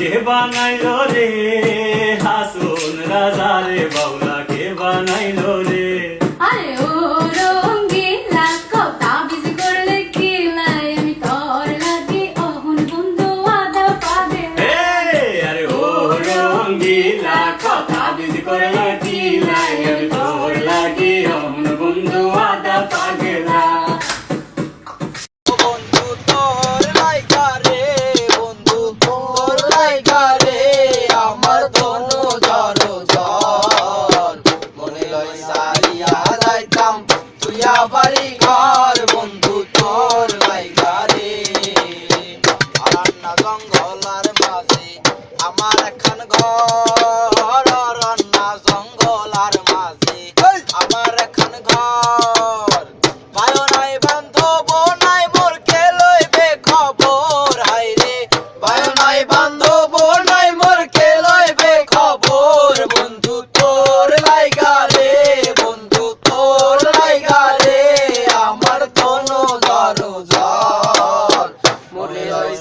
বানাইলো রে? হাসুন রাজা রে বাউলা কে বানাইলো রে? আরে ও রঙ্গিলা কথা বিজি করলে কি লাই আমি তোর লাগে অহন বন্ধু আদা পাবে। আরে ও রঙ্গিলা কথা দিদি করে দিলাই আমি তুইয়া বাড়ি ঘর অরণ্য জঙ্গলার মাঝে আমার এখন ঘর।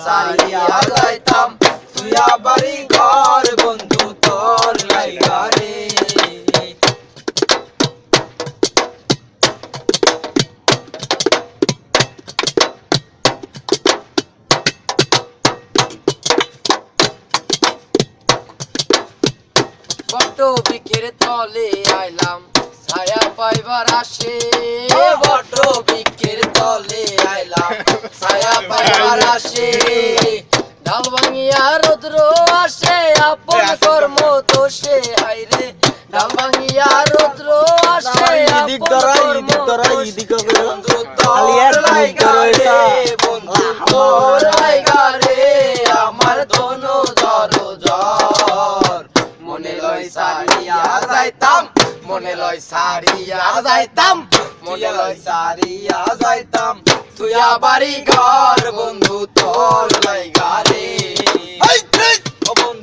সারিয়া যাইতাম। তুইয়া বাড়ি ঘর, বন্ধু তোর লাইগা রে বট বিকের তলে আইলাম, ছায়া পাইবার আসে। বট বিকের তলে আইলাম। ছায়া পাইবার আসে। ডাল ভাঙিয়া রৌদ্র আসে আপন কর্ম দোষে। আইরে ডাল ভাঙিয়া রৌদ্র আসে ইদিক ধরা, ইদিক ধরা। ইদিক। বন্ধু খালি এক মিনিট ধরো এটা। বন্ধু তোর লাইগা রে। আমার ধনু ধরো ঝড় মনে লয় সারিয়া যাইতাম মনে লয় সারিয়া যাইতাম। মনে লয় সারিয়া যাইতাম। তুই আবারই ঘর বন্ধু।